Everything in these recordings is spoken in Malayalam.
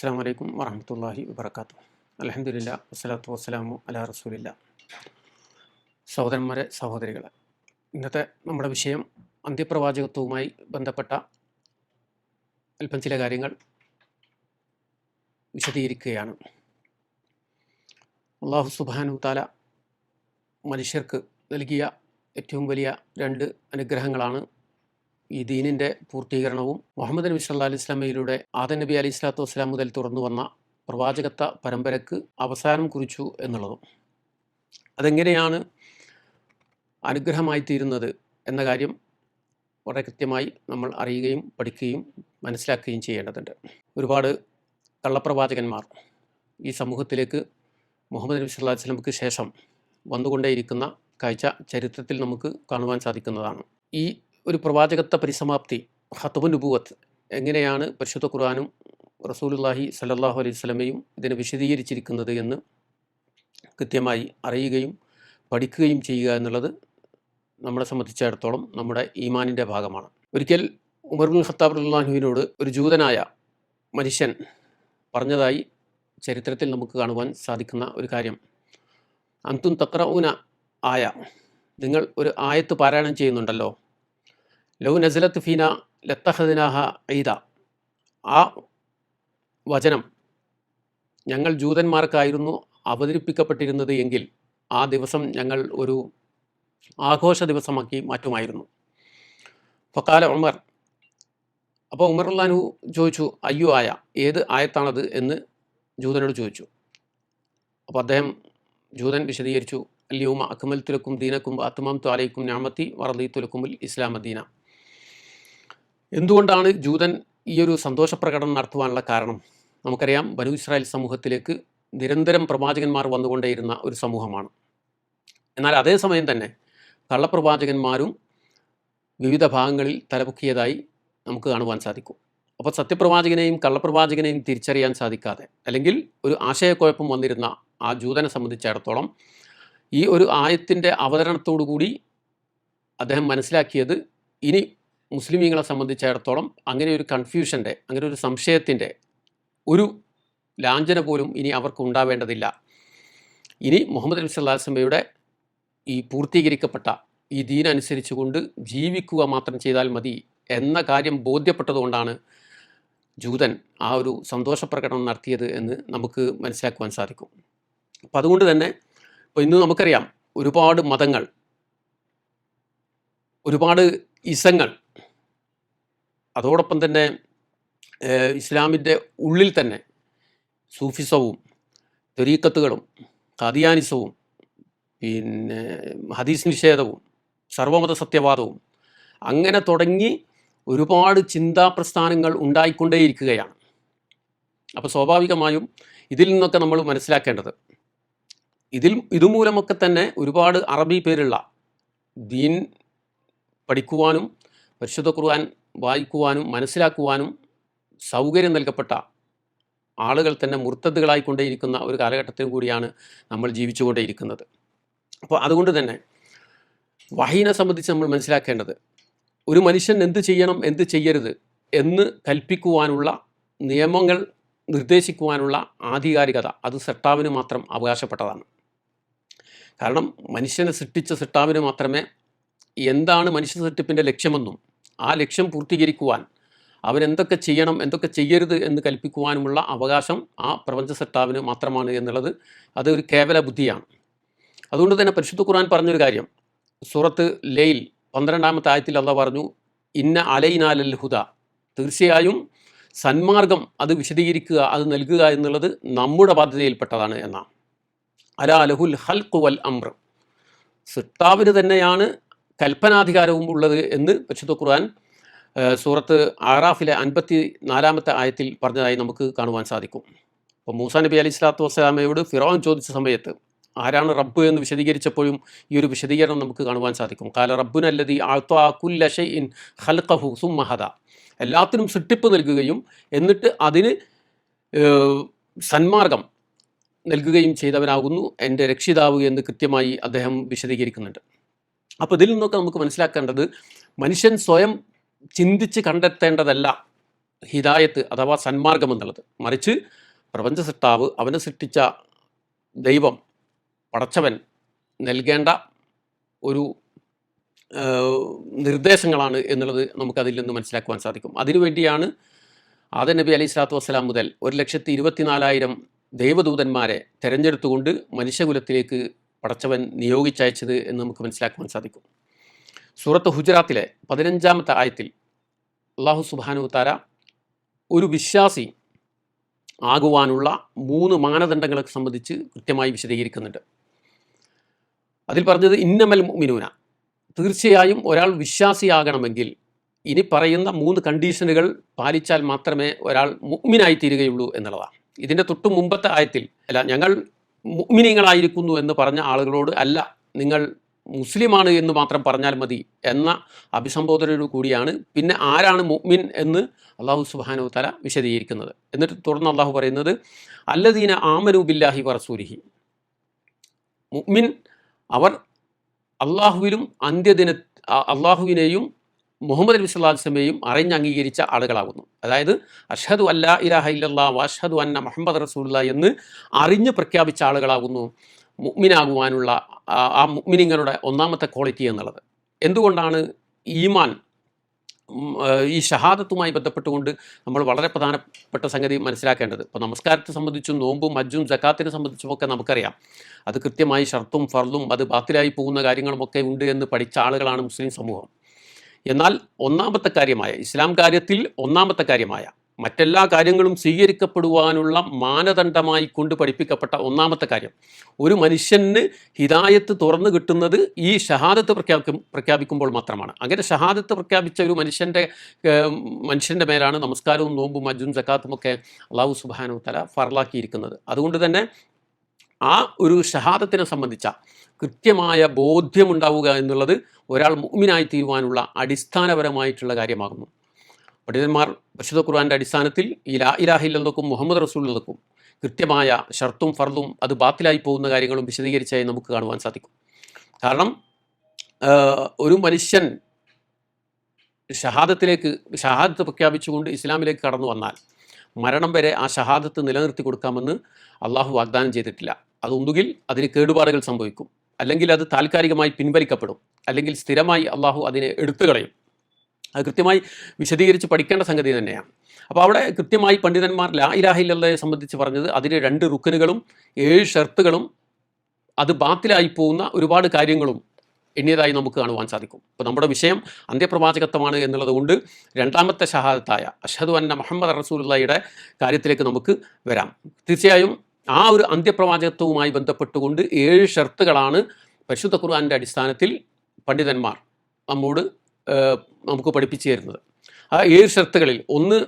അസ്സാം വലൈക്കും വറഹമത്തല്ലാഹി വബർക്കാത്തു അലഹമില്ല വസ്സലാത്തു വസ്സലാമു അലാ റസൂലില്ല. സഹോദരന്മാരെ സഹോദരികളെ ഇന്നത്തെ നമ്മുടെ വിഷയം അന്ത്യപ്രവാചകത്വവുമായി ബന്ധപ്പെട്ട അല്പം ചില കാര്യങ്ങൾ വിശദീകരിക്കുകയാണ്. അള്ളാഹു സുബാനു താല മനുഷ്യർക്ക് നൽകിയ ഏറ്റവും വലിയ രണ്ട് അനുഗ്രഹങ്ങളാണ് ഈ ദീനിന്റെ പൂർത്തീകരണവും മുഹമ്മദ് നബി സല്ലാ അലൈഹി സ്വലമയിലൂടെ ആദൻ നബി അലൈഹി സ്വലാത്തു വസ്സലാം മുതൽ തുറന്നു വന്ന പ്രവാചകത്വ പരമ്പരക്ക് അവസാനം കുറിച്ചു എന്നുള്ളതും. അതെങ്ങനെയാണ് അനുഗ്രഹമായി തീരുന്നത് എന്ന കാര്യം വളരെ കൃത്യമായി നമ്മൾ അറിയുകയും പഠിക്കുകയും മനസ്സിലാക്കുകയും ചെയ്യേണ്ടതുണ്ട്. ഒരുപാട് കള്ളപ്രവാചകന്മാർ ഈ സമൂഹത്തിലേക്ക് മുഹമ്മദ് നബി സല്ലാ വസ്ലമക്ക് ശേഷം വന്നുകൊണ്ടേയിരിക്കുന്ന കാഴ്ച ചരിത്രത്തിൽ നമുക്ക് കാണുവാൻ സാധിക്കുന്നതാണ്. ഈ ഒരു പ്രവാചകത്വ പരിസമാപ്തി ഹത്തുബ് നുബുവത്ത് എങ്ങനെയാണ് പരിശുദ്ധ ഖുർആാനും റസൂലുല്ലാഹി സല്ലാഹു അലൈഹി സ്വലമയും ഇതിനെ വിശദീകരിച്ചിരിക്കുന്നത് എന്ന് കൃത്യമായി അറിയുകയും പഠിക്കുകയും ചെയ്യുക എന്നുള്ളത് നമ്മളെ സംബന്ധിച്ചിടത്തോളം നമ്മുടെ ഈമാനിന്റെ ഭാഗമാണ്. ഒരിക്കൽ ഉമർബുൽ ഖത്താബ് അള്ളാഹുവിനോട് ഒരു ജൂതനായ മനുഷ്യൻ പറഞ്ഞതായി ചരിത്രത്തിൽ നമുക്ക് കാണുവാൻ സാധിക്കുന്ന ഒരു കാര്യം. അന്തും തക്രഊന ആയ നിങ്ങൾ ഒരു ആയത്ത് പാരായണം ചെയ്യുന്നുണ്ടല്ലോ ലൗ നസലത്ത് ഫീന ലത്തഹദിനാഹ ഈദ ആ വചനം ഞങ്ങൾ ജൂതന്മാർക്കായിരുന്നു അവതരിപ്പിക്കപ്പെട്ടിരുന്നത് എങ്കിൽ ആ ദിവസം ഞങ്ങൾ ഒരു ആഘോഷ ദിവസമാക്കി മാറ്റുമായിരുന്നു. ഫക്കാല ഉമർ അപ്പോൾ ഉമർ അള്ളാനു ചോദിച്ചു അയ്യോ ആയ ഏത് ആയത്താണത്? എന്ന് ജൂതനോട് ചോദിച്ചു. അപ്പോൾ അദ്ദേഹം ജൂതൻ വിശദീകരിച്ചു അല്യൂമ അക്മൽ തുലക്കും ദീനക്കും അത്മാം ത്വാലയ്ക്കും ഞാമത്തി വറദീ ഇസ്ലാം അദീന എന്തുകൊണ്ടാണ് ജൂതൻ ഈ ഒരു സന്തോഷപ്രകടനം നടത്തുവാനുള്ള കാരണം? നമുക്കറിയാം ബനു ഇസ്രായേൽ സമൂഹത്തിലേക്ക് നിരന്തരം പ്രവാചകന്മാർ വന്നുകൊണ്ടേയിരുന്ന ഒരു സമൂഹമാണ്. എന്നാൽ അതേസമയം തന്നെ കള്ളപ്രവാചകന്മാരും വിവിധ ഭാഗങ്ങളിൽ തലപൊക്കിയതായി നമുക്ക് കാണുവാൻ സാധിക്കും. അപ്പോൾ സത്യപ്രവാചകനെയും കള്ളപ്രവാചകനെയും തിരിച്ചറിയാൻ സാധിക്കാതെ അല്ലെങ്കിൽ ഒരു ആശയക്കുഴപ്പം വന്നിരുന്ന ആ ജൂതനെ സംബന്ധിച്ചിടത്തോളം ഈ ഒരു ആയത്തിന്റെ അവതരണത്തോടു കൂടി അദ്ദേഹം മനസ്സിലാക്കിയത് ഇനി മുസ്ലിമീങ്ങളെ സംബന്ധിച്ചിടത്തോളം അങ്ങനെ ഒരു കൺഫ്യൂഷന്റെ അങ്ങനെ ഒരു സംശയത്തിന്റെ ഒരു ലാഞ്ചന പോലും ഇനി അവർക്ക് ഉണ്ടാവേണ്ടതില്ല. ഇനി മുഹമ്മദ് നബി സല്ലാസ്മയുടെ ഈ പൂർത്തീകരിക്കപ്പെട്ട ഈ ദീനനുസരിച്ച് കൊണ്ട് ജീവിക്കുക മാത്രം ചെയ്താൽ മതി എന്ന കാര്യം ബോധ്യപ്പെട്ടതുകൊണ്ടാണ് ജൂതൻ ആ ഒരു സന്തോഷപ്രകടനം നടത്തിയത് എന്ന് നമുക്ക് മനസ്സിലാക്കുവാൻ സാധിക്കും. അപ്പം അതുകൊണ്ട് തന്നെ ഇപ്പോൾ ഇന്ന് നമുക്കറിയാം ഒരുപാട് മതങ്ങൾ ഒരുപാട് ഇസങ്ങൾ അതോടൊപ്പം തന്നെ ഇസ്ലാമിന്റെ ഉള്ളിൽ തന്നെ സൂഫിസവും തെരീക്കത്തുകളും ഖാദിയാനിസവും പിന്നെ ഹദീസ് നിഷേധവും സർവമത സത്യവാദവും അങ്ങനെ തുടങ്ങി ഒരുപാട് ചിന്താ പ്രസ്ഥാനങ്ങൾ ഉണ്ടായിക്കൊണ്ടേയിരിക്കുകയാണ്. അപ്പോൾ സ്വാഭാവികമായും ഇതിൽ നിന്നൊക്കെ നമ്മൾ മനസ്സിലാക്കേണ്ടത് ഇതിൽ ഇതുമൂലമൊക്കെ തന്നെ ഒരുപാട് അറബി പേരുള്ള ദീൻ പഠിക്കുവാനും പരിശുദ്ധ ഖുർആൻ വായിക്കുവാനും മനസ്സിലാക്കുവാനും സൗകര്യം നൽകപ്പെട്ട ആളുകൾ തന്നെ മുർത്തദ്ദുകളായിക്കൊണ്ടേയിരിക്കുന്ന ഒരു കാലഘട്ടത്തിലും കൂടിയാണ് നമ്മൾ ജീവിച്ചുകൊണ്ടേയിരിക്കുന്നത്. അപ്പോൾ അതുകൊണ്ട് തന്നെ വഹീനെ സംബന്ധിച്ച് നമ്മൾ മനസ്സിലാക്കേണ്ടത് ഒരു മനുഷ്യൻ എന്ത് ചെയ്യണം എന്ത് ചെയ്യരുത് എന്ന് കൽപ്പിക്കുവാനുള്ള നിയമങ്ങൾ നിർദ്ദേശിക്കുവാനുള്ള ആധികാരികത അത് സെട്ടാവിന് മാത്രം അവകാശപ്പെട്ടതാണ്. കാരണം മനുഷ്യനെ സൃഷ്ടിച്ച സെട്ടാവിന് മാത്രമേ എന്താണ് മനുഷ്യ സൃഷ്ടിപ്പിന്റെ ലക്ഷ്യമെന്നും ആ ലക്ഷ്യം പൂർത്തീകരിക്കുവാൻ അവരെന്തൊക്കെ ചെയ്യണം എന്തൊക്കെ ചെയ്യരുത് എന്ന് കൽപ്പിക്കുവാനുമുള്ള അവകാശം ആ പ്രപഞ്ച സത്താവിന് മാത്രമാണ് എന്നുള്ളത് അതൊരു കേവല ബുദ്ധിയാണ്. അതുകൊണ്ട് തന്നെ പരിശുദ്ധ ഖുർആൻ പറഞ്ഞൊരു കാര്യം. സൂറത്ത് ലെയിൽ പന്ത്രണ്ടാമത്തെ ആയത്തിൽ അള്ള പറഞ്ഞു ഇന്ന അലൈനാലൽ ഹുദ. തീർച്ചയായും സന്മാർഗം അത് വിശദീകരിക്കുക അത് നൽകുക എന്നുള്ളത് നമ്മുടെ ബാധ്യതയിൽപ്പെട്ടതാണ് എന്നാണ്. അല അലഹുൽ ഹൽഖു വൽ അമ്ര സിട്ടാവിന് തന്നെയാണ് കൽപ്പനാധികാരവും ഉള്ളത് എന്ന് പരിശുദ്ധ ഖുർആൻ സൂറത്ത് ആറാഫിലെ അൻപത്തി നാലാമത്തെ ആയത്തിൽ പറഞ്ഞതായി നമുക്ക് കാണുവാൻ സാധിക്കും. അപ്പോൾ മൂസ നബി അലി സ്വലാത്തു വസ്സലാമയോട് ഫിറോൻ ചോദിച്ച സമയത്ത് ആരാണ് റബ്ബ് എന്ന് വിശദീകരിച്ചപ്പോഴും ഈ ഒരു വിശദീകരണം നമുക്ക് കാണുവാൻ സാധിക്കും. കാല റബ്ബുനല്ലതി ഇൻ ഹൽഖഹു സുമ്മഹദ എല്ലാത്തിനും സൃഷ്ടിപ്പ് നൽകുകയും എന്നിട്ട് അതിന് സന്മാർഗം നൽകുകയും ചെയ്തവനാകുന്നു എന്റെ രക്ഷിതാവ് എന്ന് കൃത്യമായി അദ്ദേഹം വിശദീകരിക്കുന്നുണ്ട്. അപ്പോൾ ഇതിൽ നിന്നൊക്കെ നമുക്ക് മനസ്സിലാക്കേണ്ടത് മനുഷ്യൻ സ്വയം ചിന്തിച്ച് കണ്ടെത്തേണ്ടതല്ല ഹിദായത്ത് അഥവാ സന്മാർഗം എന്നുള്ളത്. മറിച്ച് പ്രപഞ്ച സൃഷ്ടാവ് അവനെ സൃഷ്ടിച്ച ദൈവം പടച്ചവൻ നൽകേണ്ട ഒരു നിർദ്ദേശങ്ങളാണ് എന്നുള്ളത് നമുക്കതിൽ നിന്ന് മനസ്സിലാക്കുവാൻ സാധിക്കും. അതിനുവേണ്ടിയാണ് ആദ നബി അലൈഹി സ്വലാത്തു വസ്സലാം മുതൽ ഒരു ലക്ഷത്തി ഇരുപത്തിനാലായിരം ദൈവദൂതന്മാരെ തെരഞ്ഞെടുത്തുകൊണ്ട് മനുഷ്യകുലത്തിലേക്ക് പടച്ചവൻ നിയോഗിച്ചയച്ചത് എന്ന് നമുക്ക് മനസ്സിലാക്കുവാൻ സാധിക്കും. സൂറത്ത് ഹുജറാത്തിലെ പതിനഞ്ചാമത്തെ ആയത്തിൽ അള്ളാഹു സുബാനു താര ഒരു വിശ്വാസി ആകുവാനുള്ള മൂന്ന് മാനദണ്ഡങ്ങളെ സംബന്ധിച്ച് കൃത്യമായി വിശദീകരിക്കുന്നുണ്ട്. അതിൽ പറഞ്ഞത് ഇന്നമൽ മിനൂന തീർച്ചയായും ഒരാൾ വിശ്വാസിയാകണമെങ്കിൽ ഇനി പറയുന്ന മൂന്ന് കണ്ടീഷനുകൾ പാലിച്ചാൽ മാത്രമേ ഒരാൾ മുഗ്മിനായി തീരുകയുള്ളൂ എന്നുള്ളതാണ്. ഇതിന്റെ തൊട്ടു മുമ്പത്തെ ആയത്തിൽ അല്ല ഞങ്ങൾ മുഗ്മിനിങ്ങളായിരിക്കുന്നു എന്ന് പറഞ്ഞ ആളുകളോട് അല്ല നിങ്ങൾ മുസ്ലിമാണ് എന്ന് മാത്രം പറഞ്ഞാൽ മതി എന്ന അഭിസംബോധനയോട് കൂടിയാണ് പിന്നെ ആരാണ് മുഅ്മിൻ എന്ന് അള്ളാഹു സുബാനു തല വിശദീകരിക്കുന്നത്. എന്നിട്ട് തുടർന്ന് അള്ളാഹു പറയുന്നത് അല്ലദീന ആമനു ബില്ലാഹി വറസൂലിഹി മുഅ്മിൻ അവർ അള്ളാഹുവിലും അന്ത്യദിന അള്ളാഹുവിനെയും മുഹമ്മദ് നബി സ്വല്ലാസ്ലമയും അറിഞ്ഞ് അംഗീകരിച്ച ആളുകളാകുന്നു. അതായത് അഷ്ഹദു അല്ലാ ഇലാഹ ഇല്ലല്ലാ വാഷദു അന്ന മുഹമ്മദ് റസൂലുള്ള എന്ന് അറിഞ്ഞ് പ്രഖ്യാപിച്ച ആളുകളാകുന്നു മുഗ്മിനാകുവാനുള്ള ആ- മുഗ്മിനിങ്ങളുടെ ഒന്നാമത്തെ ക്വാളിറ്റി എന്നുള്ളത്. എന്തുകൊണ്ടാണ് ഈമാൻ ഈ ഷഹാദത്തുമായി ബന്ധപ്പെട്ടുകൊണ്ട് നമ്മൾ വളരെ പ്രധാനപ്പെട്ട സംഗതി മനസ്സിലാക്കേണ്ടത്? ഇപ്പോൾ നമസ്കാരത്തെ സംബന്ധിച്ചും നോമ്പും മജ്ജും ജക്കാത്തിനെ സംബന്ധിച്ചുമൊക്കെ നമുക്കറിയാം. അത് കൃത്യമായി ഷർത്തും ഫർളും അത് ബാത്തിലായി പോകുന്ന കാര്യങ്ങളുമൊക്കെ ഉണ്ട് എന്ന് പഠിച്ച ആളുകളാണ് മുസ്ലിം സമൂഹം. എന്നാൽ ഒന്നാമത്തെ കാര്യമായ ഇസ്ലാം കാര്യത്തിൽ ഒന്നാമത്തെ കാര്യമായ മറ്റെല്ലാ കാര്യങ്ങളും സ്വീകരിക്കപ്പെടുവാനുള്ള മാനദണ്ഡമായി കൊണ്ട് പഠിപ്പിക്കപ്പെട്ട ഒന്നാമത്തെ കാര്യം ഒരു മനുഷ്യന് ഹിതായത്ത് തുറന്നു കിട്ടുന്നത് ഈ ഷഹാദത്ത് പ്രഖ്യാപിക്കും പ്രഖ്യാപിക്കുമ്പോൾ മാത്രമാണ്. അങ്ങനെ ഷഹാദത്ത് പ്രഖ്യാപിച്ച ഒരു മനുഷ്യന്റെ മനുഷ്യന്റെ മേലാണ് നമസ്കാരവും നോമ്പും അജ്ജും ജക്കാത്തും ഒക്കെ അള്ളാഹു സുബാനു തല ഫറലാക്കിയിരിക്കുന്നത് അതുകൊണ്ട് തന്നെ ആ ഒരു ഷഹാദത്തിനെ സംബന്ധിച്ച കൃത്യമായ ബോധ്യമുണ്ടാവുക എന്നുള്ളത് ഒരാൾ മുഅ്മിനായി തീരുവാനുള്ള അടിസ്ഥാനപരമായിട്ടുള്ള കാര്യമാകുന്നു. പണ്ഡിതന്മാർ പരിശുദ്ധ ഖുർആാന്റെ അടിസ്ഥാനത്തിൽ ഈ ലാ ഇലാഹില്ലെന്നതും മുഹമ്മദ് റസൂലിനതും കൃത്യമായ ഷർത്തും ഫർദും അത് ബാത്തിലായി പോകുന്ന കാര്യങ്ങളും വിശദീകരിച്ചായി നമുക്ക് കാണുവാൻ സാധിക്കും. കാരണം ഒരു മനുഷ്യൻ ഷഹാദത്തിലേക്ക് ഷഹാദത്ത് പ്രഖ്യാപിച്ചുകൊണ്ട് ഇസ്ലാമിലേക്ക് കടന്നു വന്നാൽ മരണം വരെ ആ ഷഹാദത്ത് നിലനിർത്തി കൊടുക്കാമെന്ന് അള്ളാഹു വാഗ്ദാനം ചെയ്തിട്ടില്ല. അതൊന്നുകിൽ അതിന് കേടുപാടുകൾ സംഭവിക്കും. അല്ലെങ്കിൽ അത് താൽക്കാലികമായി പിൻവലിക്കപ്പെടും. അല്ലെങ്കിൽ സ്ഥിരമായി അള്ളാഹു അതിനെ എടുത്തു കളയും. അത് കൃത്യമായി വിശദീകരിച്ച് പഠിക്കേണ്ട സംഗതി തന്നെയാണ്. അപ്പോൾ അവിടെ കൃത്യമായി പണ്ഡിതന്മാർ ലാ ഇലാഹില്ലയെ സംബന്ധിച്ച് പറഞ്ഞത് അതിന് രണ്ട് റുക്കനുകളും ഏഴ് ഷർത്തുകളും അത് ബാത്തിലായി പോകുന്ന ഒരുപാട് കാര്യങ്ങളും എണ്ണിയതായി നമുക്ക് കാണുവാൻ സാധിക്കും. അപ്പോൾ നമ്മുടെ വിഷയം അന്ത്യപ്രവാചകത്വമാണ് എന്നുള്ളത് കൊണ്ട് രണ്ടാമത്തെ ഷഹാദത്തായ അഷദ് അന്ന മുഹമ്മദ് റസൂലുള്ളയുടെ കാര്യത്തിലേക്ക് നമുക്ക് വരാം. തീർച്ചയായും ആ ഒരു അന്ത്യപ്രവാചകത്വവുമായി ബന്ധപ്പെട്ടുകൊണ്ട് ഏഴ് ഷർത്തുകളാണ് പരിശുദ്ധ ഖുർആാന്റെ അടിസ്ഥാനത്തിൽ പണ്ഡിതന്മാർ നമ്മോട് നമുക്ക് പഠിപ്പിച്ചു തരുന്നത്. ആ ഏഴ് ഷർത്തുകളിൽ ഒന്ന്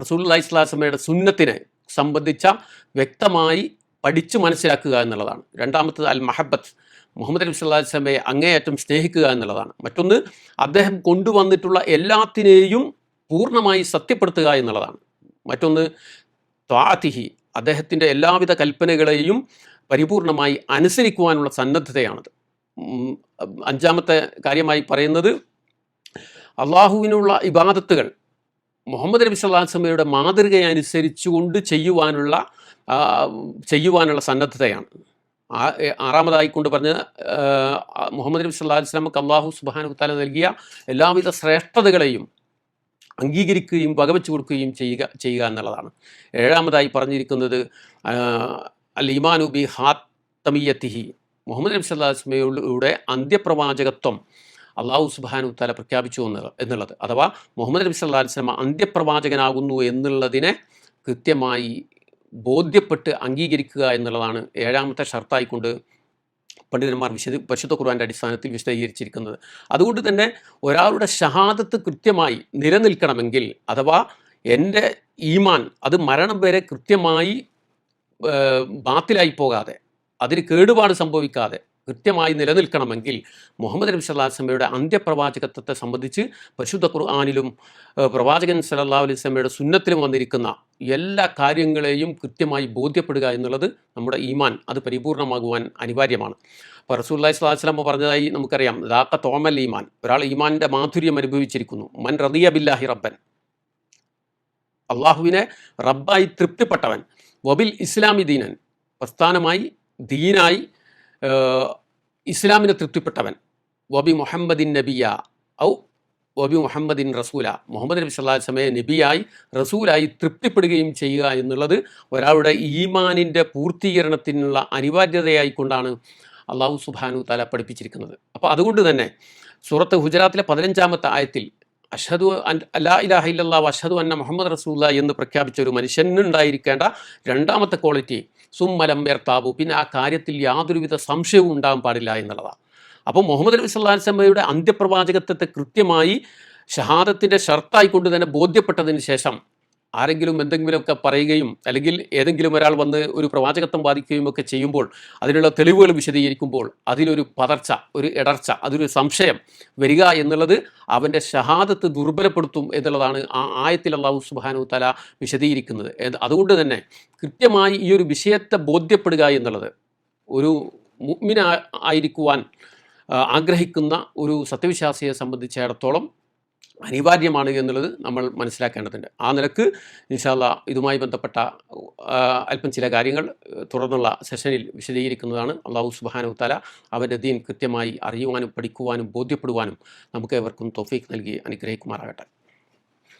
റസൂൽ ഇസ്ലാസമയുടെ സുന്നത്തിനെ സംബന്ധിച്ച വ്യക്തമായി പഠിച്ചു മനസ്സിലാക്കുക എന്നുള്ളതാണ്. രണ്ടാമത്തത് അൽ മഹബത്ത് മുഹമ്മദ് നബി സ്വല്ലാസ്ലമയെ അങ്ങേയറ്റം സ്നേഹിക്കുക എന്നുള്ളതാണ്. മറ്റൊന്ന് അദ്ദേഹം കൊണ്ടുവന്നിട്ടുള്ള എല്ലാത്തിനെയും പൂർണമായി സത്യപ്പെടുത്തുക എന്നുള്ളതാണ്. മറ്റൊന്ന് ത്വാതിഹി അദ്ദേഹത്തിന്റെ എല്ലാവിധ കൽപ്പനകളെയും പരിപൂർണമായി അനുസരിക്കുവാനുള്ള സന്നദ്ധതയാണത്. അഞ്ചാമത്തെ കാര്യമായി പറയുന്നത് അള്ളാഹുവിനുള്ള ഇബാദത്തുകൾ മുഹമ്മദ് നബി സല്ലല്ലാഹു അലൈഹി വസല്ലമയുടെ മാതൃക അനുസരിച്ചുകൊണ്ട് ചെയ്യുവാനുള്ള ചെയ്യുവാനുള്ള സന്നദ്ധതയാണ്. ആറാമതായി കൊണ്ട് പറഞ്ഞ മുഹമ്മദ് നബി വസല്ലമക്ക് അള്ളാഹു സുബ്ഹാനഹു തആല നൽകിയ എല്ലാവിധ ശ്രേഷ്ഠതകളെയും അംഗീകരിക്കുകയും വകവെച്ചു കൊടുക്കുകയും ചെയ്യുക ചെയ്യുക എന്നുള്ളതാണ്. ഏഴാമതായി പറഞ്ഞിരിക്കുന്നത് അൽ ഇമാനു ബി ഹാത്തമിയത്തിഹി. മുഹമ്മദ് നബി സല്ലാസ്മയുടെ അന്ത്യപ്രവാചകത്വം അള്ളാഹു സുബാനു തല പ്രഖ്യാപിച്ചു എന്ന് എന്നുള്ളത്. അഥവാ മുഹമ്മദ് നബി സല്ലാ അലൈഹി വസല്ലമ അന്ത്യപ്രവാചകനാകുന്നു എന്നുള്ളതിനെ കൃത്യമായി ബോധ്യപ്പെട്ട് അംഗീകരിക്കുക എന്നുള്ളതാണ് ഏഴാമത്തെ ഷർത്തായിക്കൊണ്ട് പണ്ഡിതന്മാർ വിശദ പരിശുദ്ധ ഖുർആന്റെ അടിസ്ഥാനത്തിൽ വിശദീകരിച്ചിരിക്കുന്നത്. അതുകൊണ്ട് തന്നെ ഒരാളുടെ ഷഹാദത്ത് കൃത്യമായി നിലനിൽക്കണമെങ്കിൽ അഥവാ എന്റെ ഈമാൻ അത് മരണം വരെ കൃത്യമായി ബാത്തിലായി പോകാതെ അതിന് കേടുപാട് സംഭവിക്കാതെ കൃത്യമായി നിലനിൽക്കണമെങ്കിൽ മുഹമ്മദ് നബി വസല്ലമയുടെ അന്ത്യപ്രവാചകത്വത്തെ സംബന്ധിച്ച് പരിശുദ്ധ ഖുർആാനിലും പ്രവാചകൻ സല്ലല്ലാഹു അലൈഹി വസല്ലമയുടെ സുന്നത്തിലും വന്നിരിക്കുന്ന എല്ലാ കാര്യങ്ങളെയും കൃത്യമായി ബോധ്യപ്പെടുക എന്നുള്ളത് നമ്മുടെ ഈമാൻ അത് പരിപൂർണമാകുവാൻ അനിവാര്യമാണ്. അപ്പോൾ റസൂല്ലാഹി സ്വലാഹു വസ്ലാം പറഞ്ഞതായി നമുക്കറിയാം ദാക്ക തോമൽ ഈമാൻ. ഒരാൾ ഈമാന്റെ മാധുര്യം അനുഭവിച്ചിരിക്കുന്നു. മൻ റദിയ ബില്ലാഹി റബ്ബൻ. അള്ളാഹുവിനെ റബ്ബായി തൃപ്തിപ്പെട്ടവൻ. വബിൽ ഇസ്ലാമി ദീനൻ. പ്രസ്ഥാനമായി ദീനായി ഇസ്ലാമിനെ തൃപ്തിപ്പെട്ടവൻ. വബി മുഹമ്മദിൻ നബിയ ഔ വബി മുഹമ്മദിൻ റസൂല. മുഹമ്മദ് നബി സല്ലാ സമയ നബിയായി റസൂലായി തൃപ്തിപ്പെടുകയും ചെയ്യുക എന്നുള്ളത് ഒരാളുടെ ഈമാനിന്റെ പൂർത്തീകരണത്തിനുള്ള അനിവാര്യതയായിക്കൊണ്ടാണ് അള്ളാഹു സുബാനു താല പഠിപ്പിച്ചിരിക്കുന്നത്. അപ്പോൾ അതുകൊണ്ട് തന്നെ സൂറത്ത് ഹുജറാത്തിലെ പതിനഞ്ചാമത്തെ ആയത്തിൽ അഷദു അല്ലാ ഇലാഹ ഇല്ലാ അഷദു അന്ന മുഹമ്മദ് റസൂല്ല എന്ന് പ്രഖ്യാപിച്ച ഒരു മനുഷ്യനുണ്ടായിരിക്കേണ്ട രണ്ടാമത്തെ ക്വാളിറ്റി സുമ്മലം വേർത്താവു പിന്നെ ആ കാര്യത്തിൽ യാതൊരുവിധ സംശയവും ഉണ്ടാകാൻ പാടില്ല എന്നുള്ളതാണ്. അപ്പോൾ മുഹമ്മദ് നബി സല്ലാ സമയുടെ അന്ത്യപ്രവാചകത്വത്തെ കൃത്യമായി ഷഹാദത്തിന്റെ ഷർത്തായിക്കൊണ്ട് തന്നെ ബോധ്യപ്പെട്ടതിന് ശേഷം ആരെങ്കിലും എന്തെങ്കിലുമൊക്കെ പറയുകയും അല്ലെങ്കിൽ ഏതെങ്കിലും ഒരാൾ വന്ന് ഒരു പ്രവാചകത്വം ബാധിക്കുകയും ഒക്കെ ചെയ്യുമ്പോൾ അതിനുള്ള തെളിവുകൾ വിശദീകരിക്കുമ്പോൾ അതിലൊരു പതർച്ച ഒരു ഇടർച്ച അതൊരു സംശയം വരിക എന്നുള്ളത് അവന്റെ ഷഹാദത്ത് ദുർബലപ്പെടുത്തും എന്നുള്ളതാണ് ആ ആയത്തിൽ അള്ളാഹു സുബാനു തല വിശദീകരിക്കുന്നത്. അതുകൊണ്ട് തന്നെ കൃത്യമായി ഈ ഒരു വിഷയത്തെ ബോധ്യപ്പെടുക എന്നുള്ളത് ഒരു മുഗ്മിന ആയിരിക്കുവാൻ ആഗ്രഹിക്കുന്ന ഒരു സത്യവിശ്വാസിയെ സംബന്ധിച്ചിടത്തോളം അനിവാര്യമാണ് എന്നുള്ളത് നമ്മൾ മനസ്സിലാക്കേണ്ടതുണ്ട്. ആ നിലയ്ക്ക് ഇൻഷാല്ല ഇതുമായി ബന്ധപ്പെട്ട അല്പം ചില കാര്യങ്ങൾ തുടർന്നുള്ള സെഷനിൽ വിശദീകരിക്കുന്നതാണ്. അള്ളാഹു സുബാനു തല അവന്റെ ദീൻ കൃത്യമായി അറിയുവാനും പഠിക്കുവാനും ബോധ്യപ്പെടുവാനും നമുക്ക് ഏവർക്കും തോഫീക്ക് നൽകി അനുഗ്രഹിക്കുമാറാകട്ടെ.